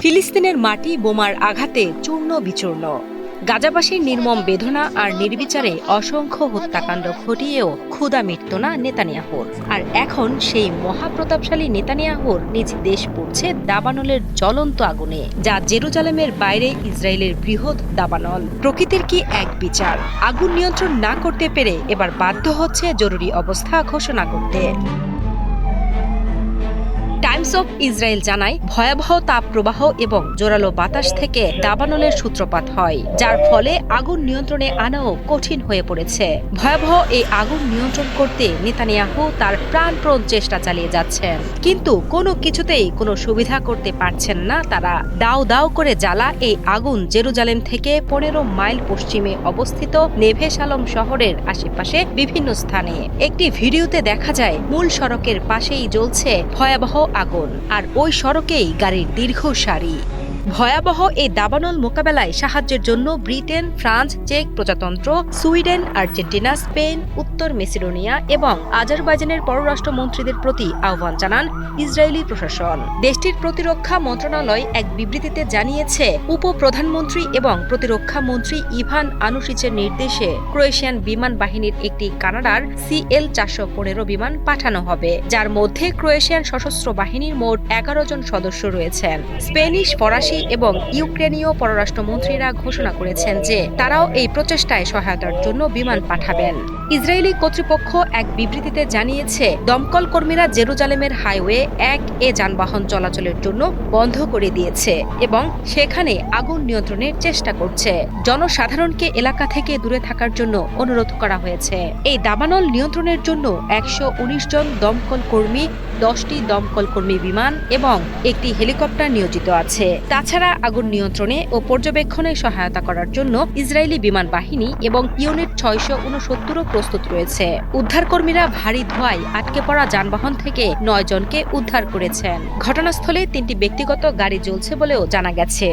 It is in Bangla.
ফিলিস্তিনের মাটি বোমার আঘাতে চূর্ণ বিচূর্ণ। গাজাবাসীর নির্মম বেদনা আর নির্বিচারে অসংখ্য হত্যাকাণ্ড ঘটিয়েও ক্ষুধা মিটত না নেতানিয়াহুর। আর এখন সেই মহাপ্রতাপশালী নেতানিয়াহুর নিজ দেশ পড়ছে দাবানলের জ্বলন্ত আগুনে, যা জেরুজালেমের বাইরে ইসরায়েলের বৃহৎ দাবানল। প্রকৃতির কি এক বিচার? আগুন নিয়ন্ত্রণ না করতে পেরে এবার বাধ্য হচ্ছে জরুরি অবস্থা ঘোষণা করতে। টাইমস অফ ইসরায়েল জানায়, ভয়াবহ তাপ প্রবাহ এবং জোরালো বাতাস থেকে দাবানলের সূত্রপাত হয়, যার ফলে আগুন নিয়ন্ত্রণে আনাও কঠিন হয়ে পড়েছে। ভয়াবহ এই আগুন নিয়ন্ত্রণ করতে নেতানিয়াহু তার প্রাণপ্রণ চেষ্টা চালিয়ে যাচ্ছেন। কিন্তু কোনো কিছুতেই কোনো সুবিধা করতে পারছেন না তারা। দাও দাও করে জ্বালা এই আগুন জেরুজালেম থেকে পনেরো মাইল পশ্চিমে অবস্থিত নেভেস শহরের আশেপাশে বিভিন্ন স্থানে। একটি ভিডিওতে দেখা যায়, মূল সড়কের পাশেই জ্বলছে ভয়াবহ আগুন। আর ওই সড়কেই গাড়ির দীর্ঘ সারি। ভয়াবহ এই দাবানল মোকাবেলায় সাহায্যের জন্য ব্রিটেন, ফ্রান্স, চেক প্রজাতন্ত্র, সুইডেন, আর্জেন্টিনা, স্পেন, উত্তর মেসিডোনিয়া এবং আজারবাইজানের পররাষ্ট্র মন্ত্রীদের প্রতি আহ্বান জানান ইসরায়েলি প্রশাসন। দেশটির প্রতিরক্ষা মন্ত্রণালয় এক বিবৃতিতে জানিয়েছে, উপপ্রধানমন্ত্রী এবং প্রতিরক্ষা মন্ত্রী ইভান আনুসিচের নির্দেশে ক্রোয়েশিয়ান বিমান বাহিনীর একটি কানাডার সিএল চারশো পনেরো বিমান পাঠানো হবে, যার মধ্যে ক্রোয়েশিয়ান সশস্ত্র বাহিনীর মোট এগারো জন সদস্য রয়েছেন। স্পেনিশ ফরাসি এবং ইউক্রেনীয় পররাষ্ট্রমন্ত্রীরা ঘোষণা করেছেন যে তারাও এই প্রচেষ্টায় সহায়তার জন্য বিমান পাঠাবেন। ইসরায়েলি কর্তৃপক্ষ এক বিবৃতিতে জানিয়েছে, দমকল কর্মীরা জেরুজালেমের হাইওয়ে এক এ যানবাহন চলাচলের জন্য বন্ধ করে দিয়েছে এবং সেখানে আগুন নিয়ন্ত্রণের চেষ্টা করছে। জনসাধারণকে এলাকা থেকে দূরে থাকার জন্য অনুরোধ করা হয়েছে। এই দাবানল নিয়ন্ত্রণের জন্য একশো উনিশ জন দমকল কর্মী, দশটি দমকল কর্মী বিমান এবং একটি হেলিকপ্টার নিয়োজিত আছে। তাছাড়া আগুন নিয়ন্ত্রণে ও পর্যবেক্ষণে সহায়তা করার জন্য ইসরায়েলি বিমান বাহিনী এবং ইউনিট ছয়শো উনসত্তরও প্রস্তুত রয়েছে। উদ্ধারকর্মীরা ভারী ধোঁয়ায় আটকে পড়া যানবাহন থেকে নয় জনকে উদ্ধার করেছেন। ঘটনাস্থলে তিনটি ব্যক্তিগত গাড়ি জ্বলছে বলেও জানা গেছে।